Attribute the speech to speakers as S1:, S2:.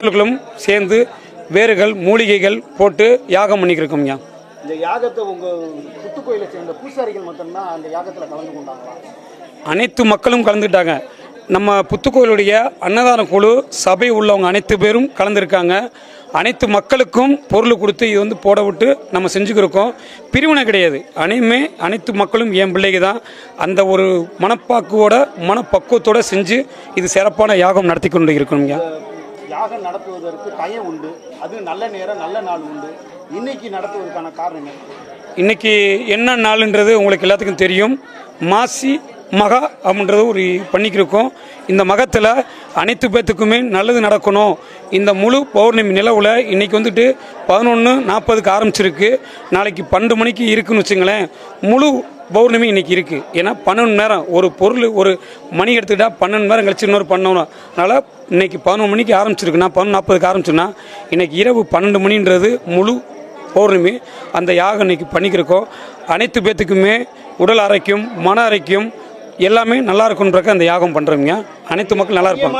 S1: மக்களும் சேர்ந்து வேர்கள் மூலிகைகள் போட்டு யாகம் பண்ணிக்கிருக்கோம்யா
S2: இந்த யாகத்தை உங்க புத்துக்கோயிலை சேர்ந்த பூசாரிகள் மட்டும்தான் அந்த யாகத்துல கலந்து கொண்டாங்களா?
S1: அனைத்து மக்களும் கலந்துட்டாங்க நம்ம புத்துக்கோயிலுடைய அன்னதான குழு சபை உள்ளவங்க அனைத்து பேரும் கலந்துருக்காங்க. அனைத்து மக்களுக்கும் பொருள் கொடுத்து இது வந்து போட விட்டு நம்ம செஞ்சுக்கிருக்கோம். பிரிவினை கிடையாது. அனைமே அனைத்து மக்களும் என் பிள்ளைங்க தான் அந்த ஒரு மனப்பாக்குவோட மனப்பக்குவத்தோட செஞ்சு இது சிறப்பான யாகம் நடத்தி கொண்டு இருக்கணுங்க
S2: யாகம் நடத்துவதற்கு டைம் உண்டு. அது நல்ல நேரம் நல்ல நாள் உண்டு. இன்னைக்கு நடத்துவதற்கான காரணம் என்ன?
S1: இன்னைக்கு என்ன நாளுன்றது உங்களுக்கு எல்லாத்துக்கும் தெரியும். மாசி மகா அப்படின்றது ஒரு பண்ணிக்கிருக்கோம். இந்த மகத்தில் அனைத்து பேத்துக்குமே நல்லது நடக்கணும். இந்த முழு பௌர்ணமி நிலவில் இன்றைக்கி வந்துட்டு பதினொன்று நாற்பதுக்கு ஆரம்பிச்சிருக்கு. நாளைக்கு பன்னெண்டு மணிக்கு இருக்குன்னு வச்சுங்களேன் முழு பௌர்ணமி இன்னைக்கு இருக்குது ஏன்னா பன்னெண்டு நேரம் ஒரு பொருள் ஒரு மணி எடுத்துக்கிட்டா பன்னெண்டு நேரம் கழிச்சு இன்னொரு பண்ணணும். அதனால் இன்னைக்கு பதினொன்று மணிக்கு ஆரம்பிச்சிருக்குன்னா பதினொன்று நாற்பதுக்கு ஆரம்பிச்சுன்னா இன்னைக்கு இரவு பன்னெண்டு மணின்றது முழு பௌர்ணமி. அந்த யாகம் இன்னைக்கு பண்ணிக்கிறக்கோ அனைத்து பேத்துக்குமே உடல் ஆரோக்கியம் மன ஆரோக்கியம் எல்லாமே நல்லா இருக்குன்றக்க அந்த யாகம் பண்ணுறோங்க அனைத்து மக்கள் நல்லா இருப்பாங்க.